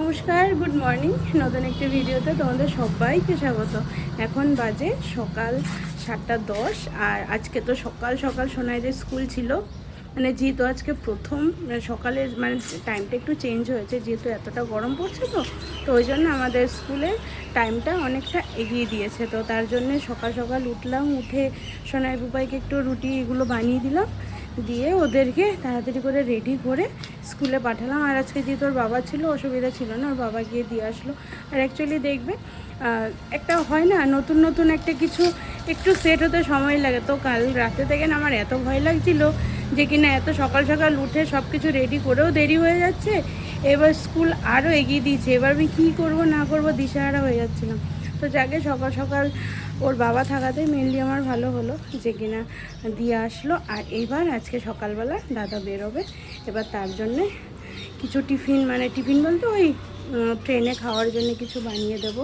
নমস্কার good morning নতুন একটি ভিডিওতে তোমাদের সবাইকে স্বাগত। এখন বাজে সকাল সাতটা দশ, আর আজকে তো সকাল সকাল সোনাইদের স্কুল ছিল। মানে যেহেতু আজকে প্রথম মানে সকালের মানে টাইমটা একটু চেঞ্জ হয়েছে, যেহেতু এতটা গরম পড়ছে তো তো ওই জন্য আমাদের স্কুলে টাইমটা অনেকটা এগিয়ে দিয়েছে। তো তার জন্য সকাল সকাল উঠলাম, উঠে সোনাই বুবাইকে একটু রুটি এগুলো বানিয়ে দিলাম। দিয়ে ওদেরকে তাড়াতাড়ি করে রেডি করে স্কুলে পাঠালাম। আর আজকে যেহেতু ওর বাবা ছিল, অসুবিধা ছিল না, ওর বাবা গিয়ে দিয়ে আসলো। আর অ্যাকচুয়ালি দেখবে একটা হয় না, নতুন নতুন একটা কিছু একটু সেট হতে সময় লাগে। তো কাল রাতে থেকে না আমার এত ভয় লাগছিল যে কিনা এত সকাল সকাল উঠে সব কিছু রেডি করেও দেরি হয়ে যাচ্ছে। এবার স্কুল আরও এগিয়ে দিয়েছে। এবার আমি কী করব না করব দিশাহারা হয়ে যাচ্ছিলাম। তো যাকে সকাল সকাল ওর বাবা থাকাতে মেনলি আমার ভালো হলো যে কিনা দিয়ে আসলো। আর এইবার আজকে সকালবেলা দাদা বেরোবে। এবার তার জন্যে কিছু টিফিন মানে টিফিন বলতে ওই ট্রেনে খাওয়ার জন্য কিছু বানিয়ে দেবো।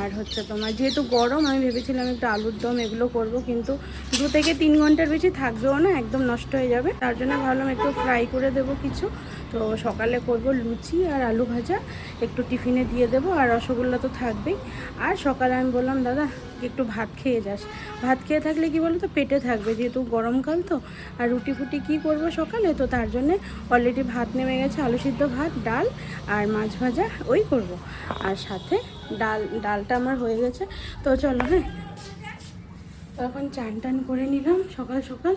আর হচ্ছে তোমার যেহেতু গরম, আমি ভেবেছিলাম একটু আলুর দম এগুলো করব, কিন্তু দু থেকে তিন ঘণ্টার বেশি থাকবেও না, একদম নষ্ট হয়ে যাবে। তার জন্য ভাবলাম একটু ফ্রাই করে দেবো কিছু। তো সকালে করব লুচি আর আলু ভাজা। একটু টিফিনে দিয়ে দেবো আর রসগোল্লা তো থাকবেই। আর সকালে আমি বললাম, দাদা, একটু ভাত খেয়ে যাস। ভাত খেয়ে থাকলে কি বলো তো পেটে থাকবে। যেহেতু গরমকাল তো, আর রুটি ফুটি কী করব সকালে? তো তার জন্যে অলরেডি ভাত নেমে গেছে, আলু সিদ্ধ ভাত, ডাল আর মাছ ভাজা ওই করব। আর সাথে ডাল, ডালটা আমার হয়ে গেছে। তো চলো হ্যাঁ। তখন চান টান করে নিলাম সকাল সকাল।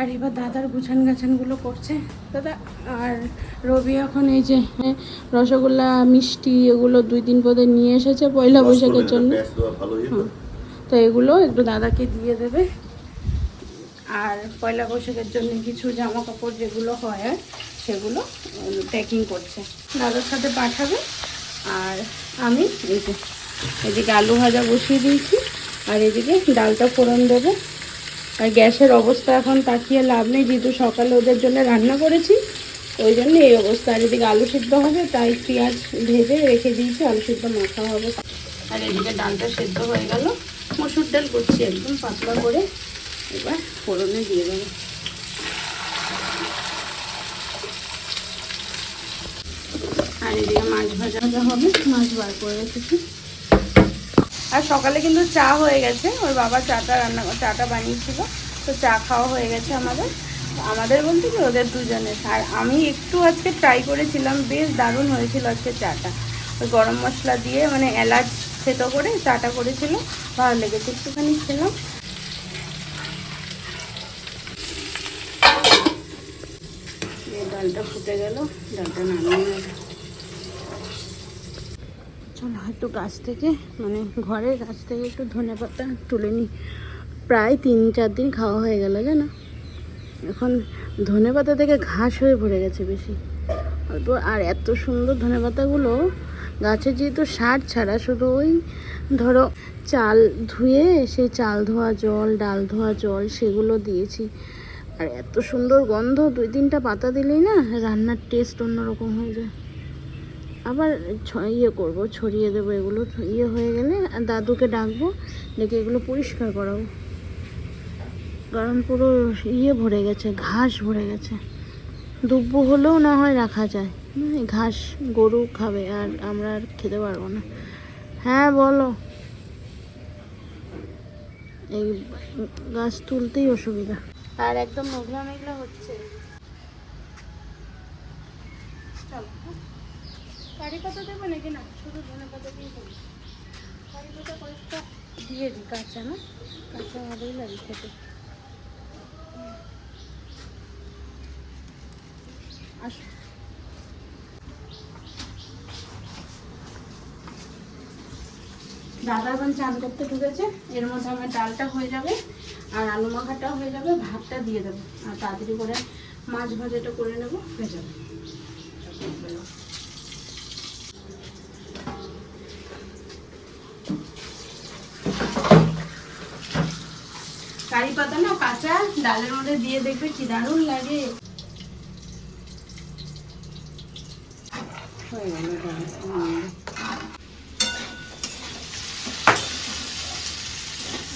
আর এবার দাদার গুছান গাছানগুলো করছে। দাদা আর রবি এখন এই যে রসগোল্লা মিষ্টি এগুলো দুই দিন পরে নিয়ে এসেছে পয়লা বৈশাখের জন্য। তো এগুলো একটু দাদাকে দিয়ে দেবে। আর পয়লা বৈশাখের জন্য কিছু জামা কাপড় যেগুলো হয় আর সেগুলো প্যাকিং করছে। দাদার সাথে পাঠাবে। আর আমি এই যে এদিকে আলু ভাজা বসিয়ে দিয়েছি। আর এদিকে ডালটা ফোড়ন দেবো। আর গ্যাসের অবস্থা এখন তাকিয়ে লাভ নেই, যেহেতু সকালে ওদের জন্য রান্না করেছি, ওই জন্য এই অবস্থা। আর এদিকে আলু সিদ্ধ হবে, তাই পেঁয়াজ ভেজে রেখে দিয়েছি, আলু সিদ্ধ মাখা হবে। আর এদিকে ডালটা সেদ্ধ হয়ে গেল। মসুর ডাল করছি একদম পাতলা করে, এবার ফোড়নে দিয়ে দেবো। আর এদিকে মাছ ভাজা হবে, মাছ বার করে রেখেছি। আর সকালে কিন্তু চা হয়ে গেছে। ওর বাবা চাটা রান্না চাটা বানিয়েছিল। তো চা খাওয়া হয়ে গেছে আমাদের। আমাদের বলতে কি, ওদের দুজনের। আর আমি একটু আজকে ট্রাই করেছিলাম, বেশ দারুণ হয়েছিল আজকে চাটা। ওই গরম মশলা দিয়ে মানে এলাচ থেতো করে চাটা করেছিল। ভালো লেগেছে, একটুখানি খেলাম। ডালটা ফুটে গেল, ডালটা নামিয়ে চলো একটু গাছ থেকে মানে ঘরের গাছ থেকে একটু ধনে পাতা তুলে নিই। প্রায় তিন চার দিন খাওয়া হয়ে গেল, জানো? এখন ধনে পাতা থেকে ঘাস হয়ে ভরে গেছে বেশি। অল্প, আর এত সুন্দর ধনে পাতাগুলো, গাছে যেহেতু সার ছাড়া শুধু ওই ধরো চাল ধুয়ে, সেই চাল ধোয়া জল, ডাল ধোয়া জল সেগুলো দিয়েছি। আর এত সুন্দর গন্ধ, দুই তিনটা পাতা দিলেই না রান্নার টেস্ট অন্যরকম হয়ে যায়। আবার ইয়ে করব, ছড়িয়ে দেবো এগুলো। ইয়ে হয়ে গেলে দাদুকে ডাকবো, ডেকে এগুলো পরিষ্কার করাবো। কারণ পুরো ইয়ে ভরে গেছে, ঘাস ভরে গেছে। দুব্বু হলেও না হয় রাখা যায়। ঘাস গরু খাবে আর আমরা আর খেতে পারব না। হ্যাঁ বলো। এই গাছ তুলতেই অসুবিধা। আর একদম মেঘলা মেঘলা হচ্ছে। চলো। কারি পাতা দেবো নাকি না? শুধু ধনে পাতা দিয়ে দেবো কারি পাতা কয়েকটা দিয়ে দিই, কাঁচা না? কাঁচা ভালোই লাগে খেতে। আসো। দাদা এখন চান করতে ঢুকেছে, এর মধ্যে আমার ডালটা হয়ে যাবে আর আলু মাখাটা হয়ে যাবে, ভাতটা দিয়ে দেবো। আর তাড়াতাড়ি করে মাছ ভাজাটা করে নেব, হয়ে যাবে। কারি পাতা না, কাঁচা, ডালের মধ্যে দিয়ে দেখবে কি দারুণ লাগে।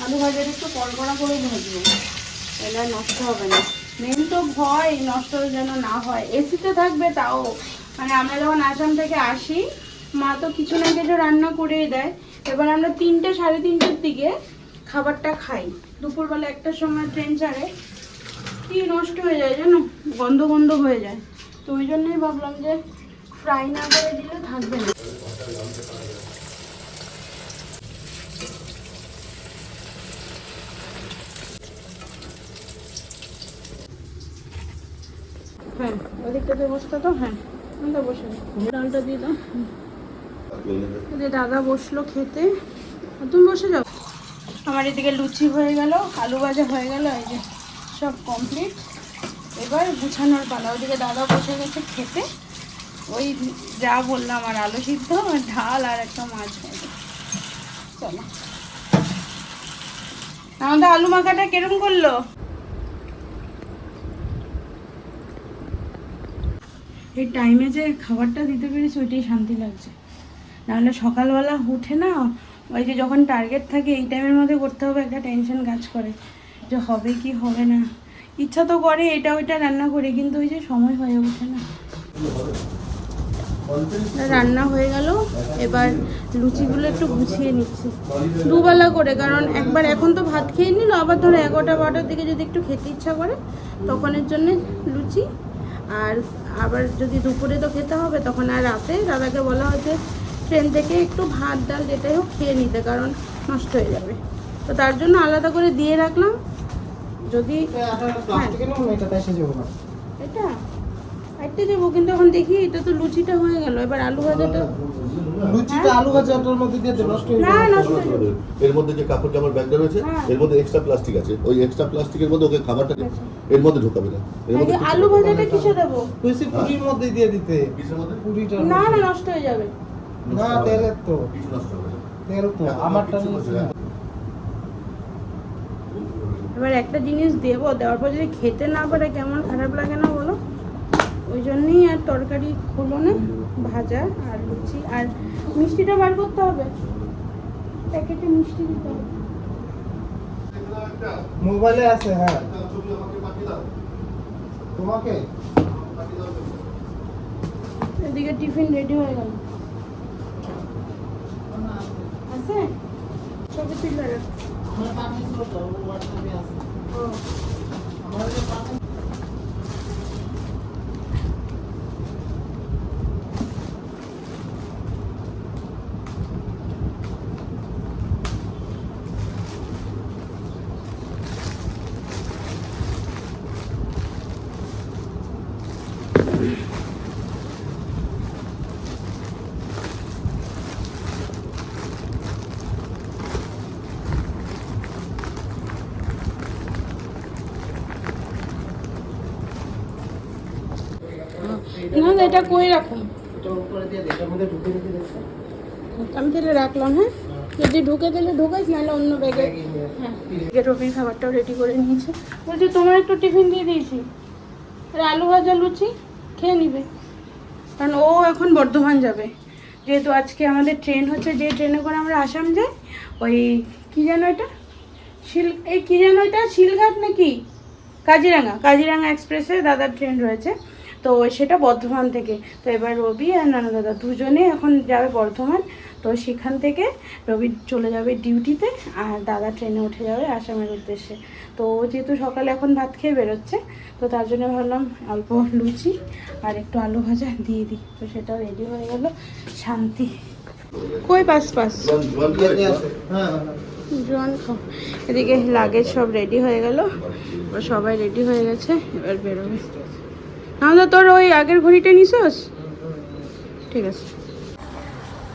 আলু ভাজাটা একটু কড়কড়া করে ভাজবো আর নষ্ট হবে না। মেন তো ভয়, নষ্ট যেন না হয়। এসিতে থাকবে তাও। মানে আমরা যখন আসাম থেকে আসি, মা তো কিছু না কিছু রান্না করেই দেয়। এবার আমরা তিনটে, সাড়ে তিনটের দিকে খাবারটা খাই। দুপুরবেলা একটার সময় ট্রেন ছাড়ে। কি নষ্ট হয়ে যায় জানো? গন্ধ গন্ধ হয়ে যায়। তো ওই জন্যই ভাবলাম যে ফ্রাই না করে দিলে থাকবে না। হ্যাঁ ওদিকটাতে বসতে তো? হ্যাঁ বসে ডালটা দিয়ে দাও। দাদা বসল খেতে। তুমি বসে যাও। আমার এদিকে লুচি হয়ে গেল, আলু ভাজা হয়ে গেল, এই যে সব কমপ্লিট এবার গুছানোর পালা। ওদিকে দাদা বসে গেছে খেতে। ওই যা বললাম, আর আলু সিদ্ধ, আর ঢাল, আর একটা মাছ ভাজা চলো। আমাদের আলু মাখাটা কিরম করল? এই টাইমে যে খাবারটা দিতে পেরেছি, ওইটাই শান্তি লাগছে। নাহলে সকালবেলা উঠে না ওই যে যখন টার্গেট থাকে, এই টাইমের মধ্যে করতে হবে, একটা টেনশন কাজ করে। যে হবে কি, হবে না। ইচ্ছা তো করে এটা ওইটা রান্না করে, কিন্তু ওই যে সময় হয়ে ওঠে না। রান্না হয়ে গেল, এবার লুচিগুলো একটু গুছিয়ে নিচ্ছি। দুবেলা করে, কারণ একবার এখন তো ভাত খেয়ে নিল, আবার ধরো এগারোটা, বারোটার দিকে যদি একটু খেতে ইচ্ছা করে, তখনের জন্য লুচি। আর আবার যদি দুপুরে তো খেতে হবে, তখন আর রাতে দাদাকে বলা হয়েছে ট্রেন থেকে একটু ভাত ডাল যেটাই হোক খেয়ে নিতে কারণ নষ্ট হয়ে যাবে। তো তার জন্য আলাদা করে দিয়ে রাখলাম। যদি এটা একটা যাব। কিন্তু এখন দেখি এটা তো লুচিটা হয়ে গেল। এবার আলু ভাজাটা লুচিটা আলু ভাজাটার মধ্যে দিয়ে নষ্ট হয়ে না। নষ্ট হয়ে এর মধ্যে যে কাপড় জামার ব্যাগটা রয়েছে হ্যাঁ। এর মধ্যে এক্সট্রা প্লাস্টিক আছে। ওই এক্সট্রা প্লাস্টিকের মধ্যে ওকে খাবারটাকে আচ্ছা। এর মধ্যে ঢোকাবে না। এর মধ্যে আলু ভাজাটা কিসে দেবো? পুরির মধ্যে দিয়ে দিতে। না না নষ্ট হয়ে যাবে। না তেলের তো। কিছু নষ্ট হবে তেল তো আমারটা। এবার একটা জিনিস দেবো দেওয়ার পর যদি খেতে না পারে কেমন খারাপ লাগে না বলো? ওই জন্যই আর তরকারি হলো না ভাজা আর লুচি আর মিষ্টিটা বার করতে হবে। প্যাকেটে মিষ্টি দিতে হবে। মোবাইলে আছে হ্যাঁ। তোমাকে? এদিকে টিফিন রেডি হয়ে গেল। আছে? ছবি তুলে রাখ ও না না, এটা কই রাখুন এটা উপরে দিয়ে দে এটার কই ঢুকে ঢুকে আমি তাহলে রাখলাম হ্যাঁ? যদি ঢুকে দিলে ঢুকাইস নাহলে অন্য ব্যাগে হ্যাঁ। রবির খাবারটাও রেডি করে নিয়েছে। বলছি তোমার একটু টিফিন দিয়ে দিয়েছি। আর আলু ভাজা লুচি খেয়ে নিবে। কারণ ও এখন বর্ধমান যাবে। যেহেতু আজকে আমাদের ট্রেন হচ্ছে যে ট্রেনে করে আমরা আসাম যাই ওই কী যেন এটা? শিল এই কী যেন এটা শিলঘাট নাকি? কাজিরাঙ্গা কাজিরাঙ্গা এক্সপ্রেসে দাদার ট্রেন রয়েছে। তো সেটা বর্ধমান থেকে। তো এবার রবি আর নানা দাদা দুজনে এখন যাবে বর্ধমান। তো সেখান থেকে রবি চলে যাবে ডিউটিতে আর দাদা ট্রেনে উঠে যাবে আসামের উদ্দেশ্যে। তো ও যেহেতু সকালে এখন ভাত খেয়ে বেরোচ্ছে, তো তার জন্য ভাবলাম অল্প লুচি আর একটু আলু ভাজা দিয়ে দিই। তো সেটাও রেডি হয়ে গেল। শান্তি। কই পাস পাস এদিকে লাগেজ সব রেডি হয়ে গেল। সবাই রেডি হয়ে গেছে, এবার বেরোবে। নাহলে তোর ওই আগের ঘড়িটা নিছোস? ঠিক আছে।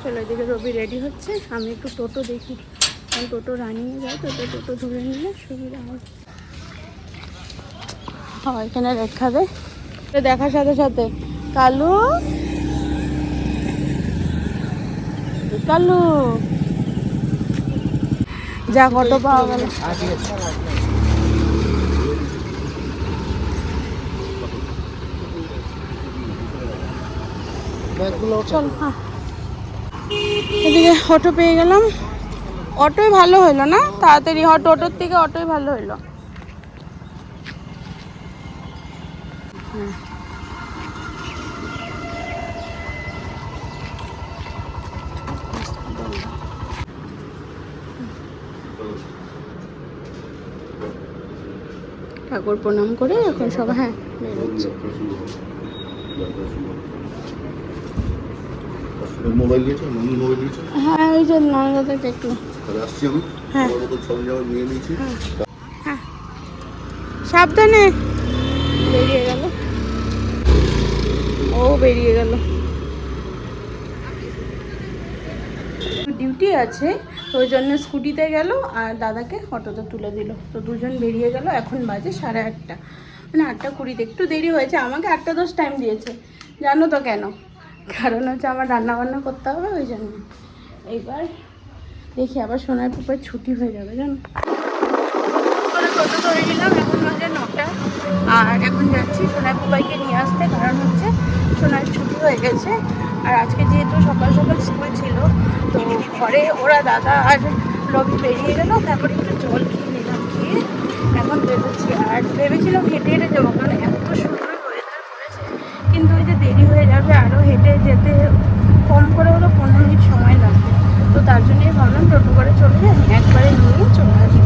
চলো এদিকে রবি রেডি হচ্ছে। আমি একটু টোটো দেখি। কারণ টোটো রানিয়ে যায় তো তো টোটো ধরে নিলে সুবিধা হবে। হ্যাঁ এখানে রেখা দে তো দেখার সাথে সাথে কালু? কালু? যা অটো পাওয়া গেল। চল হ্যাঁ। এদিকে অটো পেয়ে গেলাম। অটোই ভালো হইল না? তাড়াতাড়ি হট অটোর থেকে অটোই ভালো হইল। ঠাকুর প্রণাম করে এখন সবাই হ্যাঁ বেরোচ্ছে। মোবাইল নিয়েছো মোবাইল নিয়েছো হ্যাঁ ওই যে একটু তাহলে আসছি আমি। হ্যাঁ। আমার মতো নিয়ে নিয়েছি। হ্যাঁ। সাবধানে। বেরিয়ে গেল। ও বেরিয়ে গেল। ডিউটি আছে তো ওই জন্য স্কুটিতে গেল আর দাদাকে অটোতে তুলে দিল। তো দুজন বেরিয়ে গেল এখন বাজে সাড়ে আটটা। মানে আটটা কুড়িতে। একটু দেরি হয়েছে আমাকে আটটা দশ টাইম দিয়েছে। জানো তো কেন? কারণ হচ্ছে আমার রান্না বান্না করতে হবে, ওই জন্য। এইবার দেখি আবার সোনার পুপার ছুটি হয়ে যাবে, জানো? ধরে নিলাম, এখন বাজে নটা। আর এখন যাচ্ছি সোনার পুপাইকে নিয়ে আসতে, কারণ হচ্ছে সোনার ছুটি হয়ে গেছে। আর আজকে যেহেতু সকাল সকাল স্কুল ছিল, তো ঘরে ওরা দাদা আর রবি বেরিয়ে গেল, তারপরে একটু জল খেয়ে নিলাম, খেয়ে এখন বেরোচ্ছি। আর ভেবেছিলাম হেঁটে হেঁটে যাব, কারণ এত যেতে কম করে হলো পনেরো মিনিট সময় লাগবে। তো তার জন্যই ভাবলাম টোটো করে চলে যাই, একবারে নিয়ে চলে আসব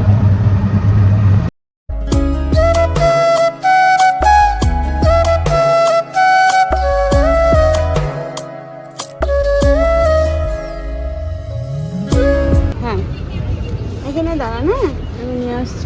হ্যাঁ এখানে দাঁড়া না, আমি নিয়ে আসছি।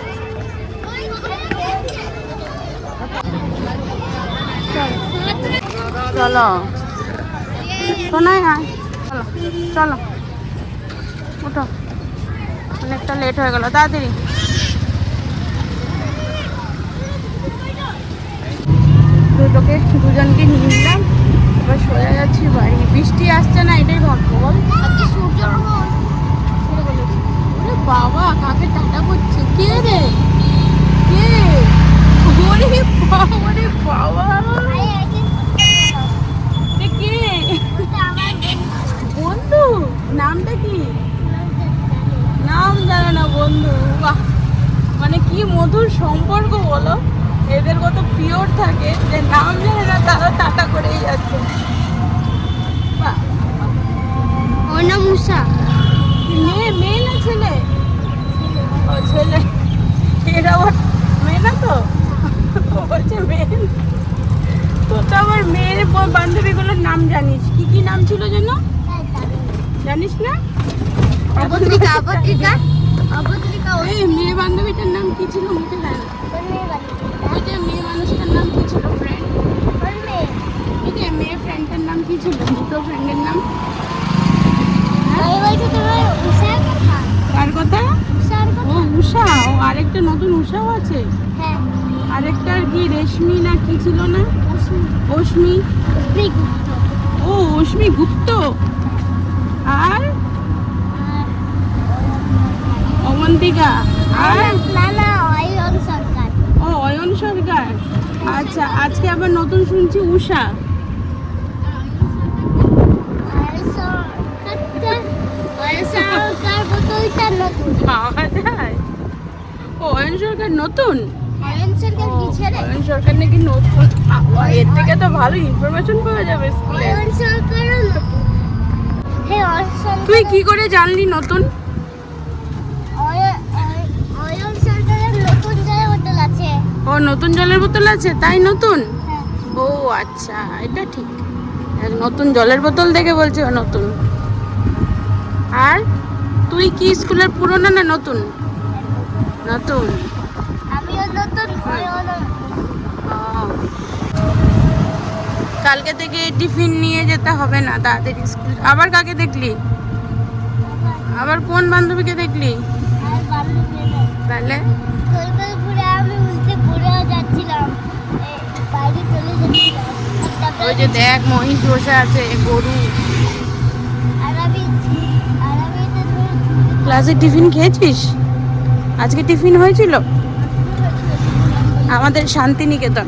চল। শোনাই আয় চলো চলো। ওঠো অনেকটা লেট হয়ে গেল তাড়াতাড়ি। দুটোকে দুজনকে নিয়ে নিলাম এবার সোজা যাচ্ছি বাড়ি। বৃষ্টি আসছে না এটাই ভাববো বল বাবা কাকে টাটা করছে? কে রে? কে? বাবা বাবা এ কে বন্ধু নামটা কি? নাম জানে না বন্ধু বাহ। মানে কি মধুর সম্পর্ক বলো। এদের কত পিওর থাকে যে নাম জানে না তারা টাটা করেই যাচ্ছে। বাহ। ওর নাম উষা। মেয়ে মেয়ে না ছেলে? ও ছেলে। এটা ওর মেয়ে না তো? বলছে মেয়ে। তো তো আমার মেয়ের বান্ধবীগুলোর নাম জানিস। কি কি নাম ছিল যেন? জানিস না? অবত্রিকা অবত্রিকা। অবত্রিকা? ওই মেয়ে বান্ধবীটার নাম কি ছিল মুখে না। মেয়ে ওই যে মেয়ে মানুষটার নাম কি ছিল? ফ্রেন্ড ওই যে মেয়ে ফ্রেন্ডটার নাম কি ছিল? দুটো ফ্রেন্ডের নাম। কথা। কার কথা? ও উষা। ও আরেকটা নতুন উষাও আছে? হ্যাঁ। আরেকটা আর কি রেশমি না কি ছিল না? অশ্মি অশ্মি ও অশ্মি গুপ্ত। আর? অবন্তিকা আর? না না অয়ন সরকার। ও অয়ন সরকার। আচ্ছা আজকে আবার নতুন শুনছি উষা। অয়ন সরকার নতুন। অয়ন সরকার নতুন? কি ছেড়ে অয়ন সরকার নাকি নতুন। এর থেকে তো ভালো ইনফরমেশন পাওয়া যাবে স্কুলে হ্যাঁ অয়ন সরকার তুই কি করে জানলি নতুন? ও নতুন জলের বোতল আছে? তাই নতুন? হ্যাঁ। ও আচ্ছা এটা ঠিক। নতুন জলের বোতল দেখে বলছে নতুন। আর তুই কি স্কুলের পুরনো না নতুন? নতুন। আমিও নতুন অয়নও ও। কালকে থেকে টিফিন নিয়ে যেতে হবে না তাড়াতাড়ি স্কুল। আবার কাকে দেখলি? আবার কোন বান্ধবীকে দেখলি? তাহলে? ওই যে দেখ, মহিষ বসে আছে, গরু। ক্লাসে টিফিন খেয়েছিস? আজকে টিফিন হয়েছিল? আমাদের শান্তিনিকেতন।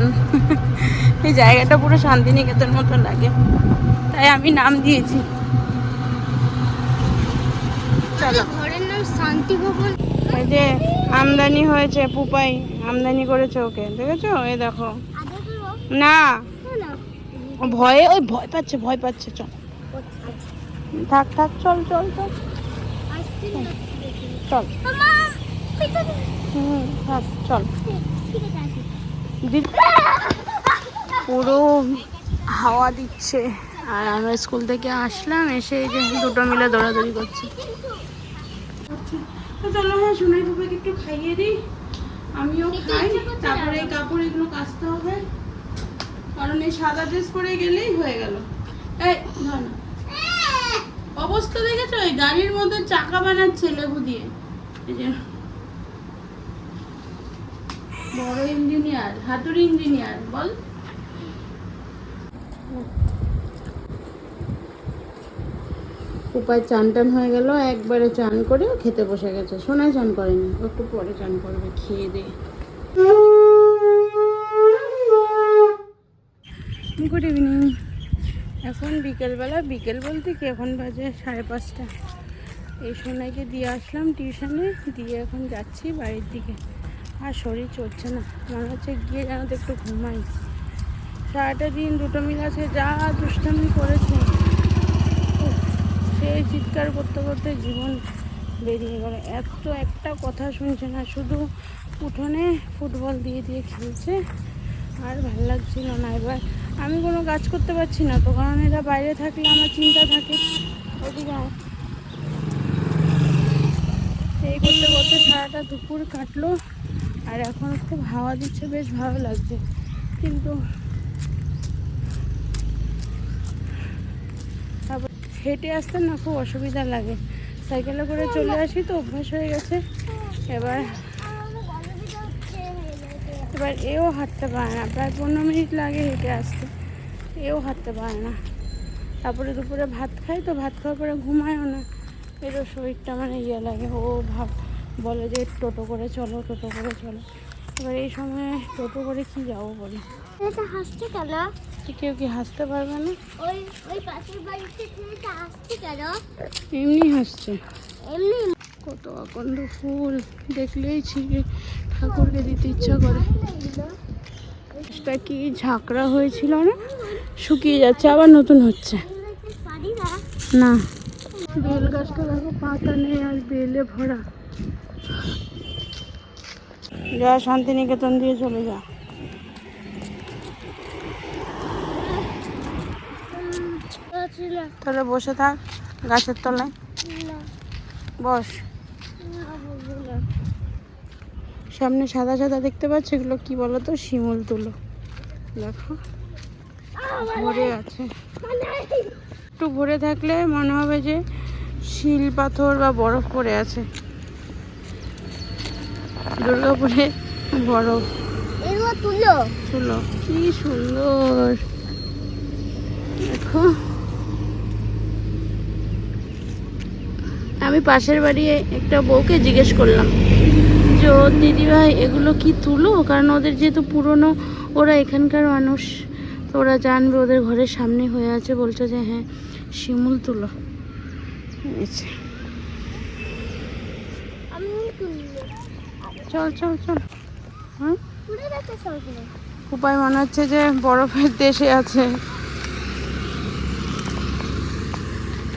এই জায়গাটা পুরো শান্তিনিকেতন মতো লাগে। তাই আমি নাম দিয়েছি। চলো। ঘরের নাম শান্তি ভবন। এই যে আমদানি হয়েছে পুপাই আমদানি করেছে ওকে দেখেছ? এই দেখো। না না ভয়ে ওই ভয় পাচ্ছে ভয় পাচ্ছে চল। থাক থাক চল চল চল। চল। হুম থাক চল। ঠিক আছে আসি দি- পুরো হাওয়া দিচ্ছে। আর আমরা স্কুল থেকে আসলাম, এসে যে দুটো মিলে দৌড়াদৌড়ি করছি। চলো হ্যাঁ সোনাই বাবাকে একটু খাইয়ে দিই। আমিও খাই, তারপরে এই কাপড় এগুলো কাচতে হবে। কারণ এই সাদা ড্রেস পরে গেলেই হয়ে গেল। এই না। অবস্থা দেখেছ? এই গাড়ির মধ্যে চাকা বানাচ্ছে লেবু দিয়ে। এই যে বড় ইঞ্জিনিয়ার, হাতুড়ি ইঞ্জিনিয়ার, বল। উপায় চান টান হয়ে গেল, একবারে চান করে খেতে বসে গেছে। সোনায় চান করেনি, একটু পরে চান করবে, খেয়ে দিয়ে গুড ইভিনিং এখন বিকেলবেলা, বিকেল বলতে কি, এখন বাজে সাড়ে পাঁচটা। এই সোনাইকে দিয়ে আসলাম টিউশনে, দিয়ে এখন যাচ্ছি বাড়ির দিকে। আর শরীর চলছে না, মনে হচ্ছে গিয়ে যেন তো একটু ঘুমাই। সারাটা দিন দুটো মিল আছে, যা দুষ্টামি করেছে। সেই চিৎকার করতে করতে জীবন বেরিয়ে গেল। এত একটা কথা শুনছে না, শুধু উঠোনে ফুটবল দিয়ে দিয়ে খেলছে। আর ভালো লাগছিল না। এবার আমি কোনো কাজ করতে পারছি না তো, কারণ এরা বাইরে থাকলে আমার চিন্তা থাকে। এই করতে করতে সারাটা দুপুর কাটলো। আর এখন খুব হাওয়া দিচ্ছে, বেশ ভালো লাগছে। কিন্তু তারপর হেঁটে আসতে না খুব অসুবিধা লাগে। সাইকেলে করে চলে আসি তো, অভ্যাস হয়ে গেছে। এবার এবার এও হাঁটতে পারে না, প্রায় পনেরো মিনিট লাগে হেঁটে আসতে। এও হাঁটতে পারে না। তারপরে দুপুরে ভাত খাই তো, ভাত খাওয়ার পরে ঘুমায়ও না। এরও শরীরটা মানে ইয়ে লাগে, ও ভাব বলে যে টোটো করে চলো, টোটো করে চলো। এবার এই সময় টোটো করে কি যাব বলি? হাসছে কেন? কেউ কি হাসতে পারবে না? ওই ওই পাশের বাড়িতে ছেলেটা হাসছে কেন? এমনি হাসছে। এমনি কত আকন্দ ফুল দেখলেই ছিঁড়ে ঠাকুরকে দিতে ইচ্ছা করে। গাছটা কি ঝাঁকড়া হয়েছিল না? শুকিয়ে যাচ্ছে আবার নতুন হচ্ছে। না না। বেল গাছটা দেখো পাতা নেই আর বেলে ভরা। যা শান্তিনিকেতন দিয়ে চলে যা ছিল তাহলে বসে থাক গাছের তলায়। বস। সামনে সাদা সাদা দেখতে পাচ্ছ? এগুলো কি বলো তো শিমুল তুলো। দেখো। ভরে আছে। একটু ভরে থাকলে মনে হবে যে শিল পাথর বা বরফ পড়ে আছে। দুর্গাপুরে বরফ। তুলো। তুলো। কি সুন্দর। দেখো। আমি পাশের বাড়ি একটা বউকে জিজ্ঞেস করলাম যে ও দিদিভাই এগুলো কি তুলো? কারণ ওদের যেহেতু পুরনো ওরা এখানকার মানুষ। তো ওরা জানবে ওদের ঘরের সামনে হয়ে আছে বলছে যে হ্যাঁ শিমুল তুলো। আচ্ছা। চল চল চল। হ্যাঁ? উপায় মনে হচ্ছে যে বরফের দেশে আছে।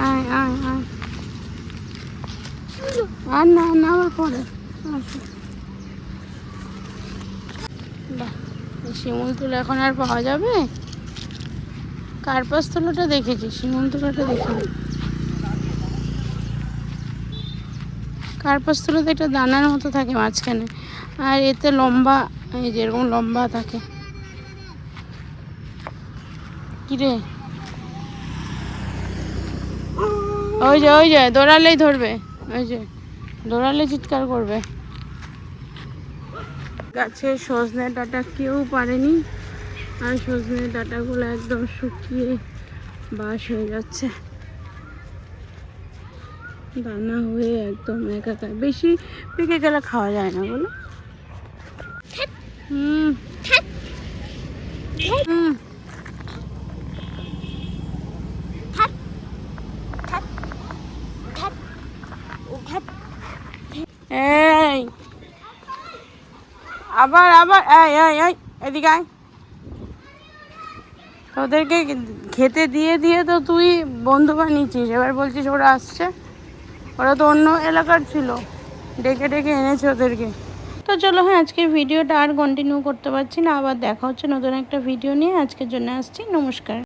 আয় আয় আয়। আর না না আবার পরে। বাহ শিমুল তুলো এখন আর পাওয়া যাবে? কার্পাস তুলোটা দেখেছি শিমুল তুলোটা দেখিনি কার্পাস তুলোতে একটা দানার মতো থাকে মাঝখানে? আর এতে লম্বা, এই যেরকম লম্বা থাকে। কিরে? ওই যে ওই যে, দৌড়ালেই ধরবে। ওই যে দৌড়ালে চিৎকার করবে। গাছে সজনে ডাটা কেউ পারেনি আর সজনে ডাটাগুলো একদম শুকিয়ে বাস হয়ে যাচ্ছে। দানা হয়ে একদম একাকার। বেশি পেকে গেলে খাওয়া যায় না বলো। হুম। হুম এই আবার আবার এদিকে আয়। তোদেরকে খেতে দিয়ে দিয়ে তো তুই বন্ধু বানিয়েছিস। এবার বলছিস ওরা আসছে। ওরা তো অন্য এলাকার ছিল। ডেকে ডেকে এনেছে ওদেরকে। তো চলো হ্যাঁ আজকে ভিডিওটা আর কন্টিনিউ করতে পারছি না। আবার দেখা হচ্ছে নতুন একটা ভিডিও নিয়ে। আজকের জন্য আসছি। নমস্কার।